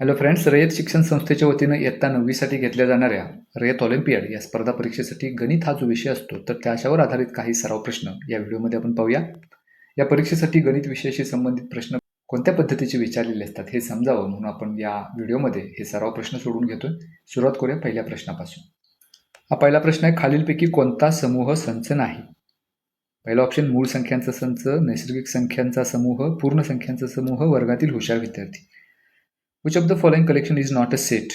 Hello friends रयत शिक्षण संस्थेच्या वतीनं इयत्ता नववीसाठी घेतल्या जाणाऱ्या रयत ऑलिम्पियाड या स्पर्धा परीक्षेसाठी गणित हा जो विषय असतो तर त्याच्यावर आधारित काही सराव प्रश्न या व्हिडिओमध्ये आपण पाहूया. या परीक्षेसाठी गणित विषयाशी संबंधित प्रश्न कोणत्या पद्धतीचे विचारलेले असतात हे समजावं म्हणून आपण या व्हिडिओमध्ये हे सराव प्रश्न सोडून घेतोय. सुरुवात करूया पहिल्या प्रश्नापासून. हा पहिला प्रश्न आहे खालीलपैकी कोणता समूह संच नाही? पहिला ऑप्शन मूळ संख्यांचा संच नैसर्गिक संख्यांचा समूह पूर्ण संख्यांचा समूह वर्गातील हुशार विद्यार्थी. Which of the following collection is not a set?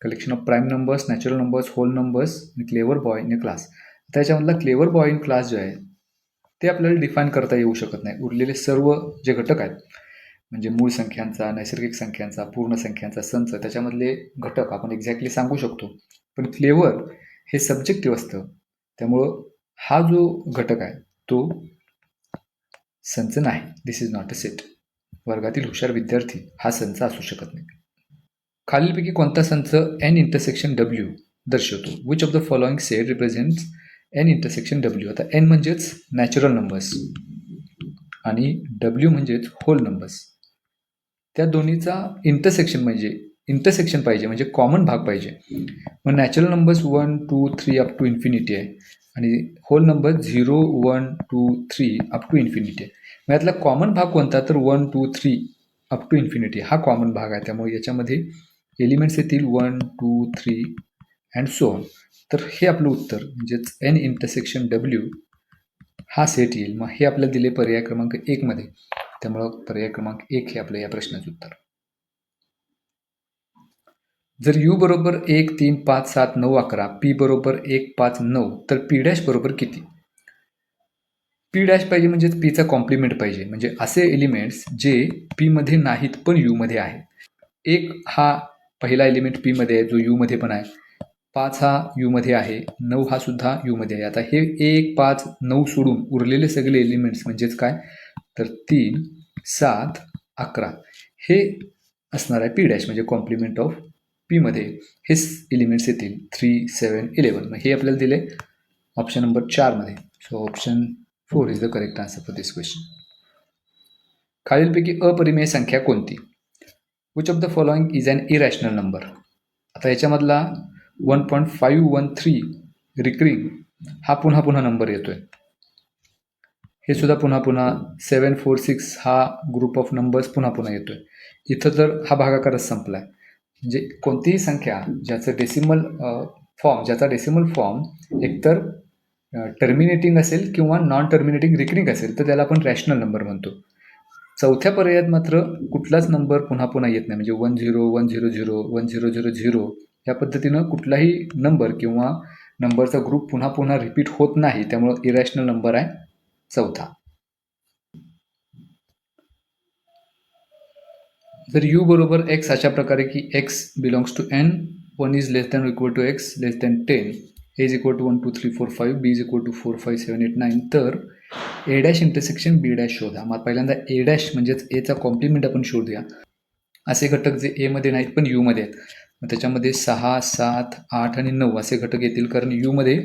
Collection of prime numbers, natural numbers, whole numbers, and clever boy in a class. त्याच्यामधला क्लेवर बॉय इन क्लास जो आहे ते आपल्याला डिफाईन करता येऊ शकत नाही. उरलेले सर्व जे घटक आहेत म्हणजे मूळ संख्यांचा नैसर्गिक संख्यांचा पूर्ण संख्यांचा संच त्याच्यामधले घटक आपण एक्झॅक्टली सांगू शकतो. पण क्लेवर हे सब्जेक्टिव्ह असतं. त्यामुळं हा जो घटक आहे तो संच नाही. This is not a set वर्गातील हुशार विद्यार्थी हा संच असू शकत नाही. खालीलपैकी कोणता संच एन इंटरसेक्शन डब्ल्यू दर्शवतो? Which of the following set represents N intersection W आता एन म्हणजेच नॅचरल नंबर्स आणि डब्ल्यू म्हणजेच होल नंबर्स त्या दोन्हीचा इंटरसेक्शन म्हणजे इंटरसेक्शन पाहिजे म्हणजे कॉमन भाग पाहिजे. मग natural numbers one two three up to infinity आहे. आणि whole number zero one two three up to infinity आहे. मग यातला कॉमन भाग कोणता? तर one two three up to infinity हा कॉमन भाग आहे. त्यामुळे याच्यामध्ये एलिमेंट्स येतील one two three and so on तर हे आपलं उत्तर म्हणजेच एन इंटरसेक्शन डब्ल्यू हा सेट येईल. मग हे आपल्याला दिले पर्याय क्रमांक एकमध्ये त्यामुळं पर्याय क्रमांक एक हे आपलं या प्रश्नाचं उत्तर. जर यू बरोबर एक तीन पाच सात नऊ अकरा पी बरोबर एक पाच नऊ तर पी डॅश बरोबर किती? पी डॅश पाहिजे म्हणजेच पीचा कॉम्प्लिमेंट पाहिजे. म्हणजे असे एलिमेंट्स जे पीमध्ये नाहीत पण यूमध्ये आहेत. एक हा पहिला एलिमेंट पीमध्ये आहे जो यूमध्ये पण आहे. पाच हा यूमध्ये आहे नऊ हा सुद्धा यूमध्ये आहे. आता हे एक पाच नऊ सोडून उरलेले सगळे एलिमेंट्स म्हणजेच काय? तर तीन सात अकरा. हे असणार आहे पी डॅश म्हणजे कॉम्प्लिमेंट ऑफ पीमध्ये हे एलिमेंट्स येतील. थ्री सेवन इलेवन मग हे आपल्याला दिले ऑप्शन नंबर चारमध्ये so option four is the correct answer for this question खालीलपैकी अपरिमेय संख्या कोणती? Which of the following is an irrational number आता याच्यामधला one point five one three recurring हा पुन्हा पुन्हा नंबर येतो आहे हे सुद्धा पुन्हा पुन्हा सेवन फोर सिक्स हा ग्रुप ऑफ नंबर्स पुन्हा पुन्हा येतो आहे इथं तर हा भागाकारच संपला आहे म्हणजे कोणतीही संख्या ज्याचं डेसिमल फॉर्म ज्याचा डेसिमल फॉर्म एकतर टर्मिनेटिंग असेल किंवा नॉन टर्मिनेटिंग रिकरिंग असेल तर त्याला आपण रॅशनल नंबर म्हणतो. चौथ्या पर्यायात मात्र कुठलाच नंबर पुन्हा पुन्हा येत नाही. म्हणजे one zero one zero zero one zero zero zero या पद्धतीनं कुठलाही नंबर किंवा नंबरचा ग्रुप पुन्हा पुन्हा रिपीट होत नाही. त्यामुळं इरॅशनल नंबर आहे चौथा. जर यू बरोबर एक्स अशा प्रकारे की x belongs to N one is less than equal to x less than ten A is equal to one two three four five B is equal to four five seven eight nine तर A dash intersection B dash शोधा. मग पहिल्यांदा A dash म्हणजेच एचा complement आपण शोधूया. असे घटक जे एमध्ये नाहीत पण यूमध्ये आहेत. मग त्याच्यामध्ये सहा सात आठ आणि नऊ असे घटक येतील कारण यूमध्ये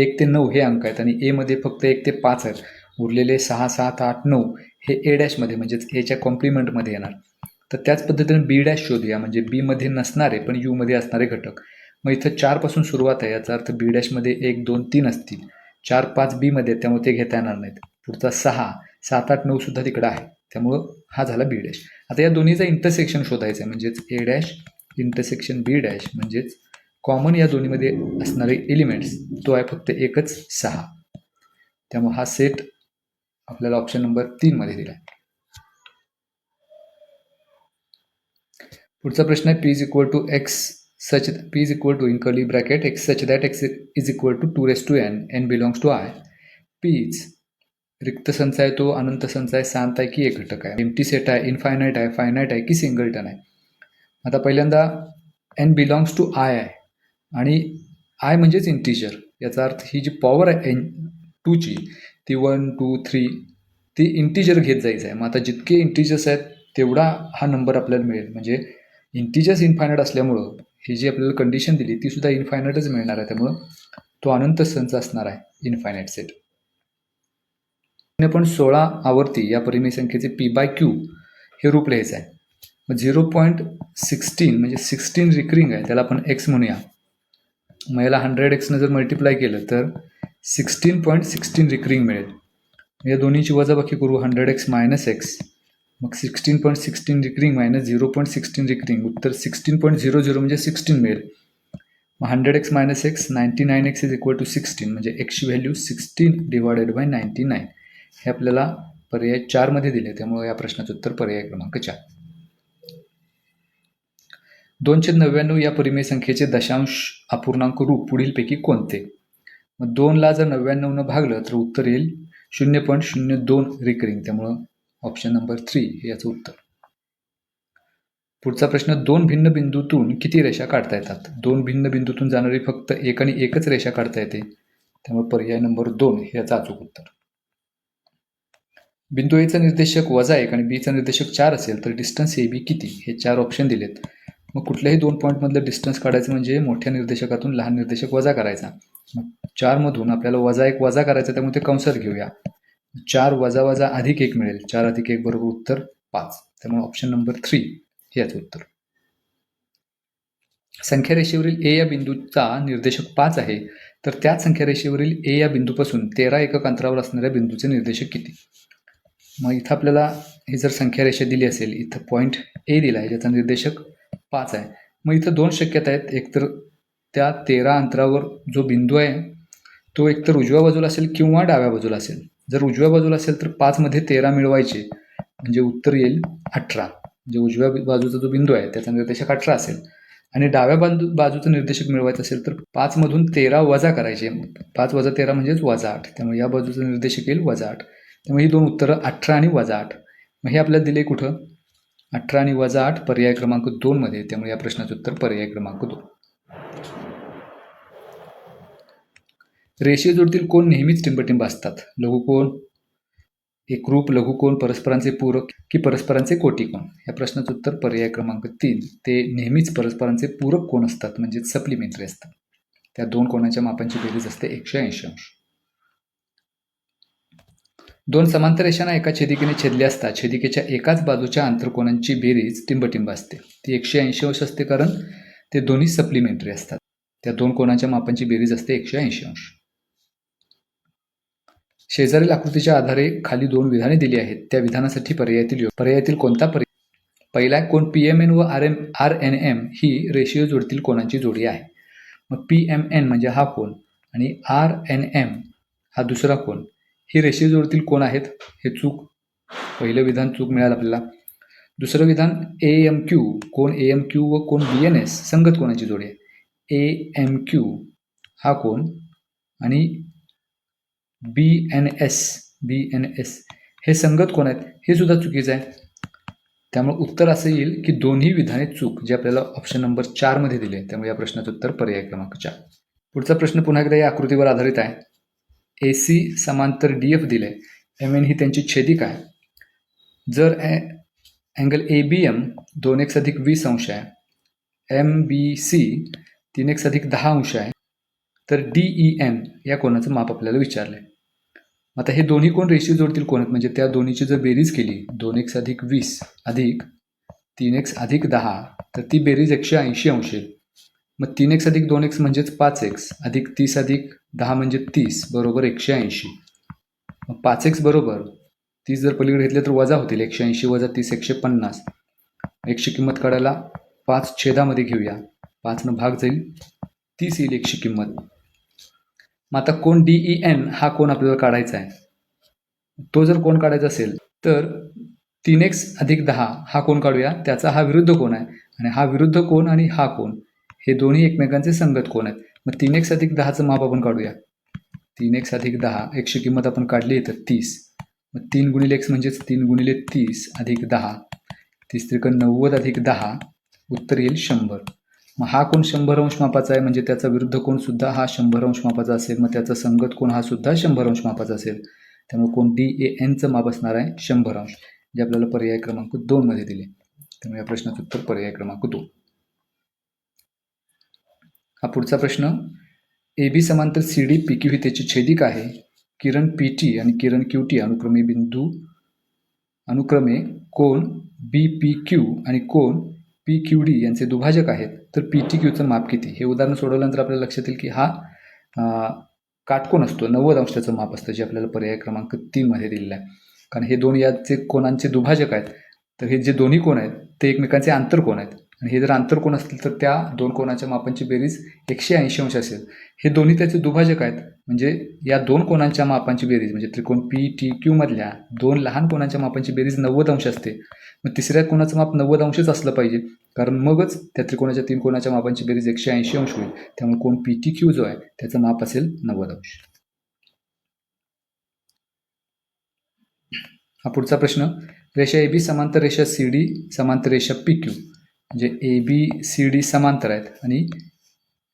एक ते नऊ हे अंक आहेत आणि एमध्ये फक्त एक ते पाच आहेत. उरलेले सहा सात आठ नऊ हे ए डॅशमध्ये म्हणजेच एच्या कॉम्प्लिमेंटमध्ये येणार. तर त्याच पद्धतीने बी डॅश शोधूया. म्हणजे बीमध्ये नसणारे पण यूमध्ये असणारे घटक. मग इथं चारपासून सुरुवात आहे. याचा अर्थ बी डॅशमध्ये एक दोन तीन असतील. चार पाच बीमध्ये त्यामुळे ते घेता येणार नाहीत. पुढचा सहा सात आठ नऊ सुद्धा तिकडं आहे. त्यामुळं हा झाला बी डॅश आता या दोन्हीचा इंटरसेक्शन शोधायचं आहे. म्हणजेच A dash intersection B dash म्हणजेच कॉमन या दोन्हीमध्ये असणारे एलिमेंट्स तो आहे फक्त एकच सहा. त्यामुळे हा सेट आपल्याला ऑप्शन नंबर तीनमध्ये दिला आहे. पुढचा प्रश्न आहे P is equal to x such P is equal to in curly bracket x such that x is equal to two raise two N N belongs to I P is रिक्त संच आहे तो अनंत संच आहे शांत आहे की एक घटक आहे. एमटी सेट आहे इनफायनाईट आहे फायनाईट आहे की सिंगलटन आहे. आता पहिल्यांदा एन बिलॉंग्स टू आय आहे. आणि आय म्हणजेच इंटिजर याचा अर्थ ही जी पॉवर आहे एन टूची ती वन टू थ्री ती इंटिजर घेत जायचं आहे. मग आता जितके इंटिजर्स आहेत तेवढा हा नंबर आपल्याला मिळेल. म्हणजे इंटिजर्स इनफायनाईट असल्यामुळं ही जी आपल्याला कंडिशन दिली ती सुद्धा इनफायनाईटच मिळणार आहे. त्यामुळं तो अनंत संच असणार आहे इनफायनाईट सेट पण सोळा आवर्ती या परिमेय संख्येचे पी बाय क्यू हे रूप लिहायचं आहे. मग झिरो पॉईंट सिक्स्टीन म्हणजे सिक्स्टीन रिकरिंग आहे त्याला आपण एक्स म्हणूया. मग याला हंड्रेड एक्सनं जर मल्टिप्लाय केलं तर सिक्स्टीन पॉईंट सिक्स्टीन रिकरिंग मिळेल. या दोन्हीची वजाबाकी करू हंड्रेड एक्स मायनस एक्स मग sixteen point sixteen recurring minus zero point sixteen recurring उत्तर सिक्स्टीन पॉईंट झिरो झिरो म्हणजे सिक्स्टीन मिळेल. मग hundred x minus x ninety nine x is equal to sixteen म्हणजे एक्सची value sixteen divided by ninety nine हे आपल्याला पर्याय चारमध्ये दिले त्यामुळे या प्रश्नाचं उत्तर पर्याय क्रमांक चार. दोनशे नव्याण्णव या परिमेय संख्येचे दशांश अपूर्णांक रूप पुढीलपैकी कोणते? मग दोनला जर नव्याण्णवनं भागलं तर उत्तर येईल शून्य पॉईंट शून्य दोन रिकरिंग त्यामुळं ऑप्शन नंबर थ्री हे याचं उत्तर. पुढचा प्रश्न दोन भिन्न बिंदूतून किती रेषा काढता येतात? दोन भिन्न बिंदूतून जाणारी फक्त एक आणि एकच रेषा काढता येते. त्यामुळे पर्याय नंबर दोन हे याचं अचूक उत्तर. बिंदू एचा निर्देशक वजा एक आणि बीचा निर्देशक चार असेल तर डिस्टन्स ए बी किती? हे चार ऑप्शन दिलेत. मग कुठल्याही दोन पॉईंटमधलं डिस्टन्स काढायचं म्हणजे मोठ्या निर्देशकातून लहान निर्देशक वजा करायचा. मग चारमधून आपल्याला वजा एक वजा करायचा त्यामुळे ते कंसात घेऊया. चार वजा वजा अधिक एक मिळेल. चार अधिक एक बरोबर उत्तर पाच. त्यामुळे ऑप्शन नंबर थ्री हे याचं उत्तर. संख्या रेषेवरील ए या बिंदूचा निर्देशक पाच आहे. तर त्याच संख्या रेषेवरील ए या बिंदूपासून तेरा एकक अंतरावर असणाऱ्या बिंदूचे निर्देशक किती? मग इथं आपल्याला ही जर संख्या रेषा दिली असेल इथं पॉईंट ए दिला आहे ज्याचा निर्देशक पाच आहे. मग इथं दोन शक्यता आहेत. एकतर त्या तेरा अंतरावर जो बिंदू आहे तो एकतर उजव्या बाजूला असेल किंवा डाव्या बाजूला असेल. जर उजव्या बाजूला असेल तर पाचमध्ये तेरा मिळवायचे म्हणजे उत्तर येईल अठरा. म्हणजे उजव्या बाजूचा जो बिंदू आहे त्याचा निर्देशक अठरा असेल. आणि डाव्या बाजू बाजूचं निर्देशक मिळवायचं असेल तर पाचमधून तेरा वजा करायचे. पाच वजा तेरा म्हणजेच वजा आठ. त्यामुळे या बाजूचं निर्देशक येईल वजा आठ. त्यामुळे ही दोन उत्तरं अठरा आणि वजा आठ. मग हे आपल्याला दिले कुठं? अठरा आणि वजा आठ पर्याय क्रमांक दोनमध्ये त्यामुळे या प्रश्नाचं उत्तर पर्याय क्रमांक दोन. रेषेजोडतील कोण नेहमीच टिंबटिंब असतात? लघुकोण? एकरूप लघुकोण परस्परांचे पूरक की परस्परांचे कोटिकोण? या प्रश्नाचं उत्तर पर्याय क्रमांक तीन. ते नेहमीच परस्परांचे पूरक कोण असतात? म्हणजे सप्लिमेंटरी असतात. त्या दोन कोणाच्या मापांची बेरीज असते एकशे ऐंशी अंश. दोन समांतर रेषांना एका छेदिकेने छेदले असता छेदिकेच्या एकाच बाजूच्या आंतरकोनांची बेरीज टिंबटिंब असते. ती एकशे ऐंशी अंश असते कारण ते दोन्ही सप्लिमेंटरी असतात. त्या दोन कोणाच्या मापांची बेरीज असते एकशे ऐंशी अंश. शेजारील आकृतीच्या आधारे खाली दोन विधाने दिली आहेत. त्या विधानासाठी पर्यायातील पर्यायातील कोणता पर्याय? पहिला कोण पी एम एन व R M R N M ही रेषीय जोडतील कोणाची जोडी आहे? मग पी एम एन म्हणजे हा कोण? आणि आर एन एम हा दुसरा कोण? ही रेषीय जोडतील कोण आहेत? हे चूक पहिलं विधान चूक मिळालं आपल्याला. दुसरं विधान ए एम क्यू कोण ए एम क्यू व कोण बी एन एस संगत कोणाची जोडी आहे? ए एम क्यू हा कोण? आणि B N S B N S. हे संगत कोण आहेत? हे सुद्धा चुकीचं आहे. त्यामुळे उत्तर असं येईल की दोन्ही विधाने चूक जे आपल्याला ऑप्शन नंबर चारमध्ये दिले त्यामुळे या प्रश्नाचं उत्तर पर्याय क्रमांक चार. पुढचा प्रश्न पुन्हा एकदा या आकृतीवर आधारित आहे. ए सी समांतर डी एफ दिले. एम एन ही त्यांची छेदी आहे जर अँगल ए बी एम दोन एक्स अधिक वीस अंश आहे एम बी सी तीन एक्स अधिक दहा अंश आहे तर डी ई एन या कोणाचं माप आपल्याला विचारलं आहे आता हे दोन्ही कोण रेषीय जोडतील कोण आहेत? म्हणजे त्या दोन्हीची जर बेरीज केली दोन एक्स अधिक वीस अधिक तीन एक्स अधिक दहा तर ती बेरीज एकशे ऐंशी अंश येईल. मग तीन एक्स अधिक दोन एक्स म्हणजेच पाच एक्स अधिक तीस अधिक दहा म्हणजे तीस बरोबर एकशे ऐंशी. मग पाच एक्स बरोबर तीस जर पलीकडे घेतले तर वजा होतील एकशे ऐंशी वजा तीस एकशे पन्नास. एकशे किंमत काढायला पाच छेदामध्ये घेऊया. पाचनं भाग जाईल तीस येईल एकशे किंमत. मग आता कोण डी ई एन हा कोण आपल्याला काढायचा आहे? तो जर कोण काढायचा असेल तर तीन एक्स अधिक दहा हा कोण काढूया? त्याचा हा विरुद्ध कोण आहे? आणि हा विरुद्ध कोण आणि हा कोण? हे दोन्ही एकमेकांचे संगत कोण आहेत? मग तीन एक्स अधिक दहाचं माप आपण काढूया. तीन एक्स अधिक दहा एकशे किंमत आपण काढली तर तीस. मग तीन गुणिले एक्स म्हणजेच तीन गुणिले तीस अधिक दहा. तीस त्रिकण नव्वद अधिक दहा उत्तर येईल शंभर. मग हा कोण शंभर अंश मापाचा आहे? म्हणजे त्याचा विरुद्ध कोण सुद्धा हा शंभर अंश मापाचा असेल. मग त्याचा संगत कोण हा सुद्धा शंभर अंश मापाचा असेल. त्यामुळे कोण डी ए एनचं माप असणार आहे शंभर अंश. जे आपल्याला पर्याय क्रमांक दोनमध्ये दिले. त्यामुळे या प्रश्नाचं उत्तर पर्याय क्रमांक दोन. हा पुढचा प्रश्न. ए बी समांतर सी डी पी क्यू ही त्याची छेदिक आहे. किरण पी टी आणि किरण क्यू टी अनुक्रमे बिंदू अनुक्रमे कोण? बी पी क्यू आणि कोण? पी क्यू डी यांचे दुभाजक आहेत तर पी टी क्यूचं माप किती? हे उदाहरण सोडवल्यानंतर आपल्याला लक्षात येईल की हा काटकोन असतो नव्वद अंशाचं माप असतं जे आपल्याला पर्याय क्रमांक तीनमध्ये दिलेलं आहे. कारण हे दोन याचे कोणांचे दुभाजक आहेत तर हे जे दोन्ही कोण आहेत ते एकमेकांचे आंतरकोण आहेत. आणि हे जर आंतरकोण असतील तर त्या दोन कोणाच्या मापांची बेरीज एकशे ऐंशी अंश असेल. हे दोन्ही त्याचे दुभाजक आहेत. म्हणजे या दोन कोणांच्या मापांची बेरीज म्हणजे त्रिकोण पी टी क्यू मधल्या दोन लहान कोणांच्या मापांची बेरीज नव्वद अंश असते. मग तिसऱ्या कोणाचं माप नव्वद अंशच असलं पाहिजे. कारण मगच त्या त्रिकोणाच्या तीन कोणाच्या मापांची बेरीज एकशे ऐंशी अंश होईल. त्यामुळे कोण पी टी क्यू जो आहे त्याचं माप असेल नव्वद अंश. हा पुढचा प्रश्न. रेषा ए बी समांतर रेषा सी डी समांतर रेषा पी क्यू म्हणजे ए बी सी डी समांतर आहेत आणि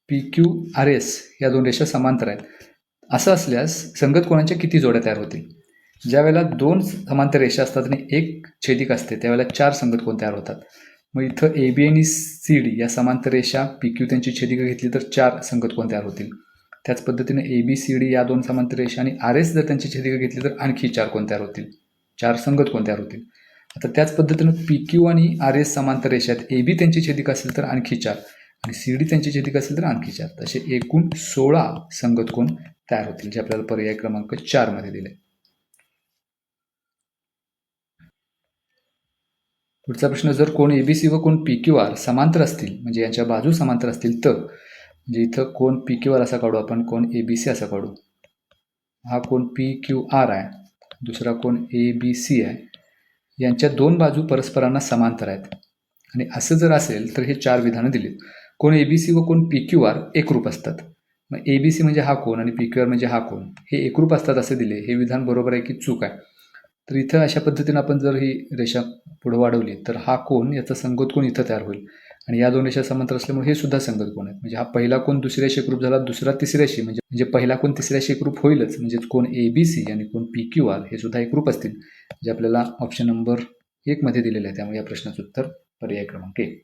पी क्यू आर एस या दोन रेषा समांतर आहेत. असं असल्यास संगत कोणाच्या किती जोड्या तयार होतील? ज्या वेळेला दोन समांतर रेषा असतात आणि एक छेदिक असते त्यावेळेला चार संगत कोण तयार होतात? मग इथं ए बी आणि सी डी या समांतर रेषा पी क्यू त्यांची छेदिका घेतली तर चार संगत कोण तयार होतील? त्याच पद्धतीने ए बी सी डी या दोन समांतर रेषा आणि आर एस जर त्यांची छेदिका घेतली तर आणखी चार कोण तयार होतील? चार संगत कोण तयार होतील? आता त्याच पद्धतीनं पी क्यू आणि आर एस समांतर रेषा आहेत. ए बी त्यांची छेदिक असेल तर आणखी चार. आणि सी डी त्यांची छेदिक असेल तर आणखी चार. असे एकूण सोळा संगत कोण तयार होतील जे आपल्याला पर्याय क्रमांक चारमध्ये दिले. पुढचा प्रश्न जर कोण एबीसी व कोण पी क्यू आर समांतर असतील म्हणजे यांच्या बाजू समांतर असतील तर म्हणजे इथं कोण पी क्यू आर असा काढू आपण कोण ए बी सी असा काढू. हा कोण पी क्यू आर आहे दुसरा कोण ए बी सी आहे. यांच्या दोन बाजू परस्परांना समांतर आहेत. आणि असं जर असेल तर हे चार विधानं दिलीत. कोण ए बी सी व कोण पी क्यू आर एकरूप असतात. मग ए बी सी म्हणजे हा कोण आणि पी क्यू आर म्हणजे हा कोण? हे एकरूप असतात असे दिले. हे विधान बरोबर आहे की चूक आहे? तर इथं अशा पद्धतीनं आपण जर ही रेषा पुढे वाढवली तर हा कोण याचा संगोत कोण इथं तयार होईल? आणि या दोन रेषा समांतर असल्यामुळे हे सुद्धा संगत कोण आहेत. म्हणजे हा पहिला कोण दुसऱ्याशी एकरूप झाला दुसरा तिसऱ्याशी म्हणजे म्हणजे पहिला कोण तिसऱ्याशी एकरूप होईलच म्हणजेच कोण ए बी सी आणि कोण पी क्यू आर हे सुद्धा एकरूप असतील जे आपल्याला ऑप्शन नंबर एकमध्ये दिलेलं आहे. त्यामुळे या प्रश्नाचं उत्तर पर्याय क्रमांक एक.